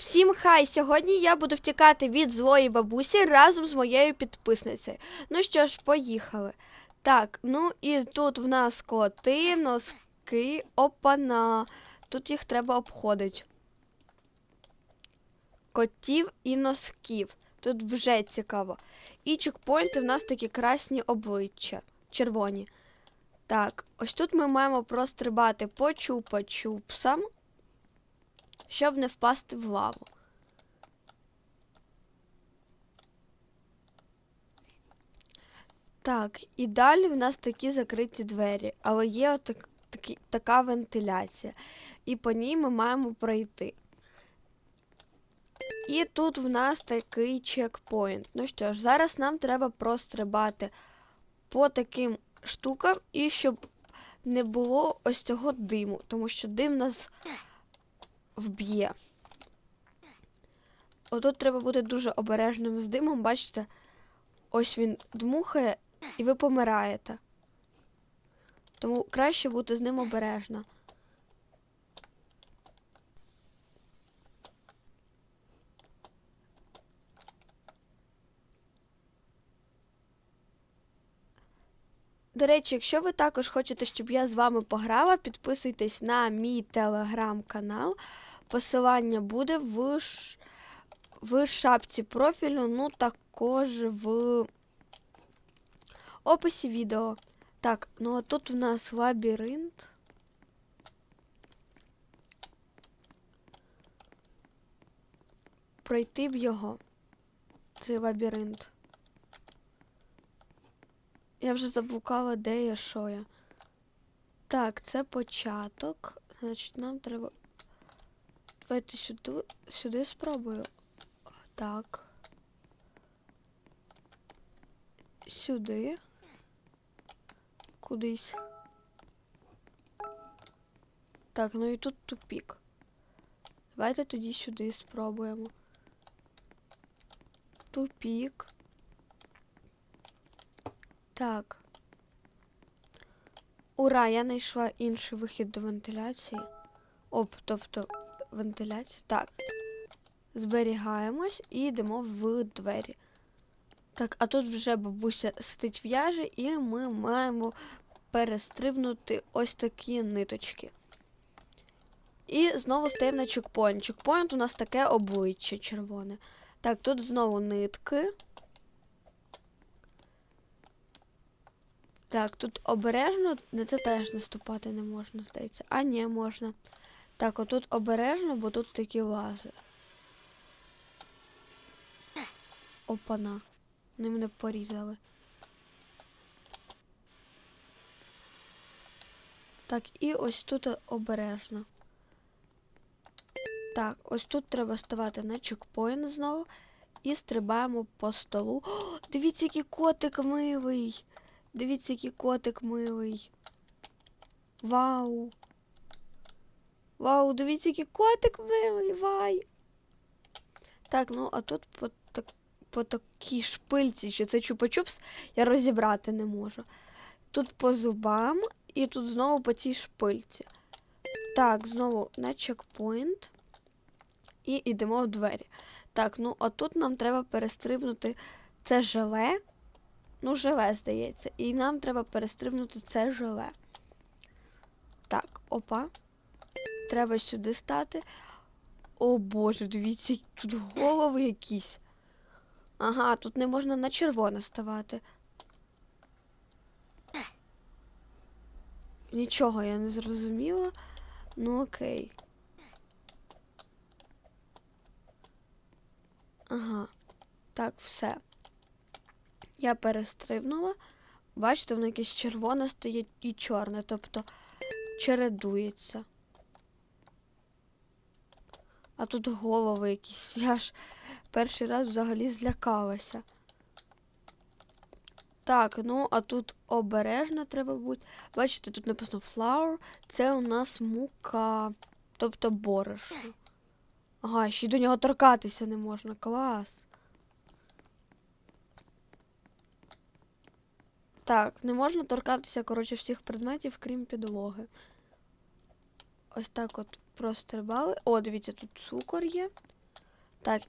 Всім хай! Сьогодні я буду втікати від злої бабусі разом з моєю підписницею. Ну що ж, поїхали. Так, ну і тут в нас коти, носки, опана. Тут їх треба обходити. Котів і носків. Тут вже цікаво. І чекпоінти в нас такі красні обличчя, червоні. Так, ось тут ми маємо прострибати по чупа-чупсам щоб не впасти в лаву. Так, і далі в нас такі закриті двері, але є отак, такі, така вентиляція, і по ній ми маємо пройти. І тут в нас такий чекпоінт. Ну що ж, зараз нам треба прострибати по таким штукам, і щоб не було ось цього диму, тому що дим нас вб'є. Отут треба бути дуже обережним з димом, бачите, ось він дмухає і ви помираєте. Тому краще бути з ним обережно. До речі, якщо ви також хочете, щоб я з вами пограла, підписуйтесь на мій телеграм-канал. Посилання буде в, ш... в шапці профілю, ну також в описі відео. Так, ну а тут у нас лабіринт. Пройти б його. Цей лабіринт. Я вже заблукала, де я, що я. Так, це початок. Значить, нам треба. Давайте сюди, сюди спробую. Так. Сюди. Кудись. Так, ну і тут тупік. Давайте тоді сюди спробуємо. Тупік. Так. Ура, я знайшла інший вихід до вентиляції. Оп, тобто вентиляція. Так. Зберігаємось і йдемо в двері. Так, а тут вже бабуся сидить в'яже, і ми маємо перестрибнути ось такі ниточки. І знову стаємо на чекпоінт. Чекпоінт у нас таке обличчя червоне. Так, тут знову нитки. Так, тут обережно, на це теж наступати не можна, здається. А, ні, можна. Так, отут обережно, бо тут такі лази. Опана. Вони мене порізали. Так, і ось тут обережно. Так, ось тут треба ставати на чекпоінт знову. І стрибаємо по столу. О, дивіться, який котик милий. Дивіться, який котик милий. Вау. Вау, дивіться, який котик милий, вай. Так, ну а тут по, так, по такій шпильці, що це чупа-чупс, я розібрати не можу. Тут по зубам і тут знову по цій шпильці. Так, знову на чекпоінт. І йдемо в двері. Так, ну а тут нам треба перестрибнути це желе. Ну, желе, здається. І нам треба перестрибнути це желе. Так, опа. Треба сюди стати. О боже, дивіться, тут голови якісь. Ага, тут не можна на червоне ставати. Нічого я не зрозуміла. Ну окей. Ага. Так, все. Я перестрибнула. Бачите, воно якесь червоне стає і чорне, тобто чередується. А тут голови якісь. Я ж перший раз взагалі злякалася. Так, ну а тут обережно треба бути. Бачите, тут написано flour. Це у нас мука, тобто борошно. Ага, ще й до нього торкатися не можна. Клас. Так, не можна торкатися, коротше, всіх предметів, крім підлоги. Ось так от прострибали. О, дивіться, тут цукор є. Так.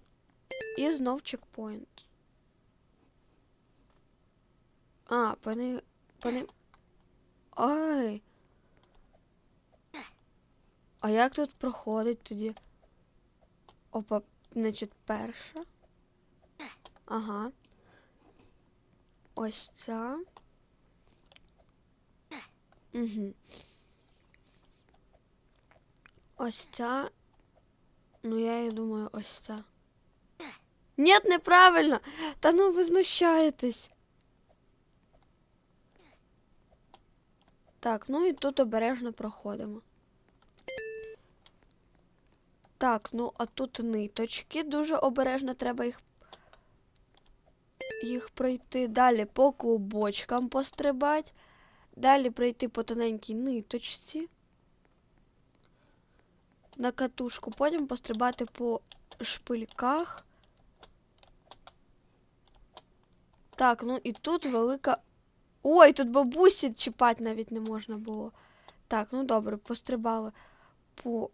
І знов чекпоінт. А, пани. Пани. Ай. А як тут проходить тоді? Опа, значить, перша. Ага. Ось ця. Угу. Ось ця. Ну, я і думаю, ось ця. Ні, неправильно! Та ну ви знущаєтесь. Так, ну і тут обережно проходимо. Так, ну а тут ниточки. Дуже обережно треба їх їх пройти. Далі по клубочкам пострибати. Далі пройти по тоненькій ниточці. На катушку. Потім пострибати по шпильках. Так, ну і тут велика. Ой, тут бабусі чіпати навіть не можна було. Так, ну добре, пострибали по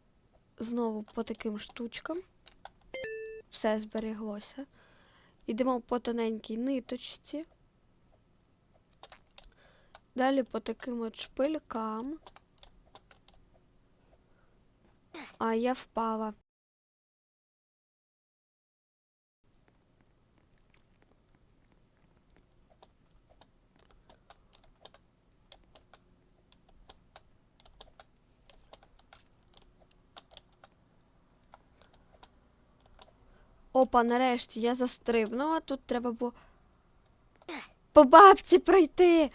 знову по таким штучкам. Все зберіглося. Йдемо по тоненькій ниточці. Далі по таким от шпилькам. А я впала. Опа, нарешті я застрибнула. Тут треба було по бабці пройти.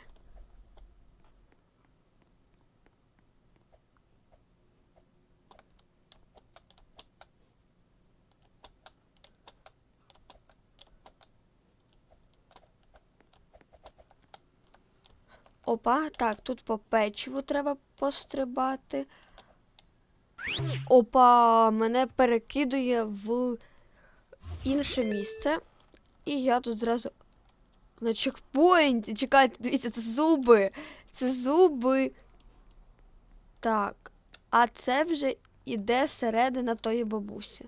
Опа, так, тут по печиву треба пострибати. Опа, мене перекидує в інше місце. І я тут зразу на чекпоінті. Чекайте, дивіться, це зуби. Це зуби. Так. А це вже іде середина тої бабусі.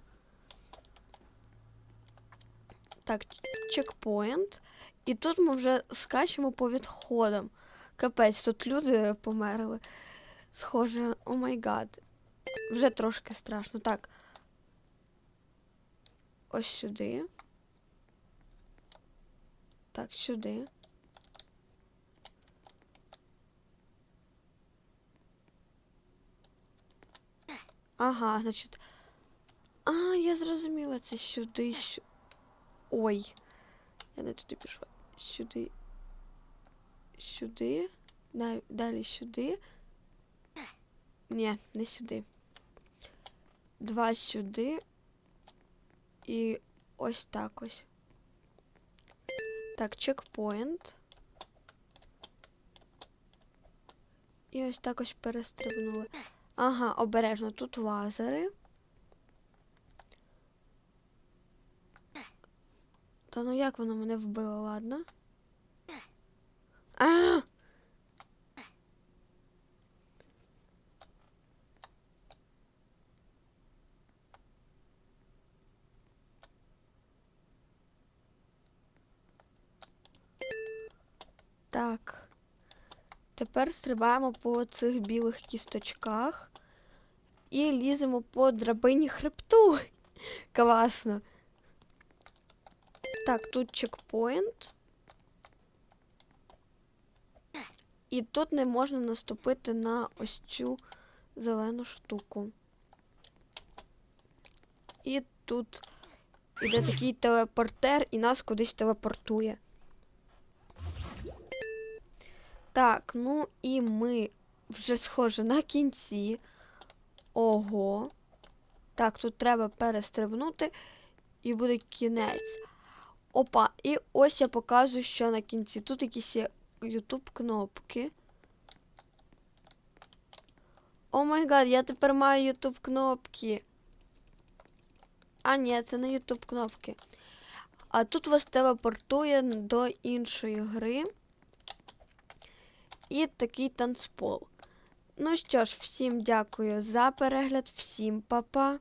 Так, чекпоінт. І тут ми вже скачемо по відходам. Капець, тут люди померли. Схоже, о май гад. Вже трошки страшно. Так. Ось сюди. Так, сюди. Ага, значить. А, я зрозуміла, це сюди. Сю... Ой. Я не туди пішла. Сюди. Сюди. Да- Далі сюди. Ні, не сюди. Два сюди. І ось так ось. Так, чекпоінт. І ось так ось перестрибнули. Ага, обережно, тут лазери. Та ну як воно мене вбило, ладно? А! Так. Тепер стрибаємо по цих білих кісточках і ліземо по драбині хребту. Класно. Так, тут чекпоінт. І тут не можна наступити на ось цю зелену штуку. І тут іде такий телепортер і нас кудись телепортує. Так, ну і ми вже схоже на кінці. Ого. Так, тут треба перестрибнути і буде кінець. Опа, і ось я показую, що на кінці. Тут якісь є YouTube кнопки. О май гад, я тепер маю YouTube кнопки. А, ні, це не YouTube кнопки. А тут вас телепортує до іншої гри. І такий танцпол. Ну що ж, всім дякую за перегляд, всім па-па.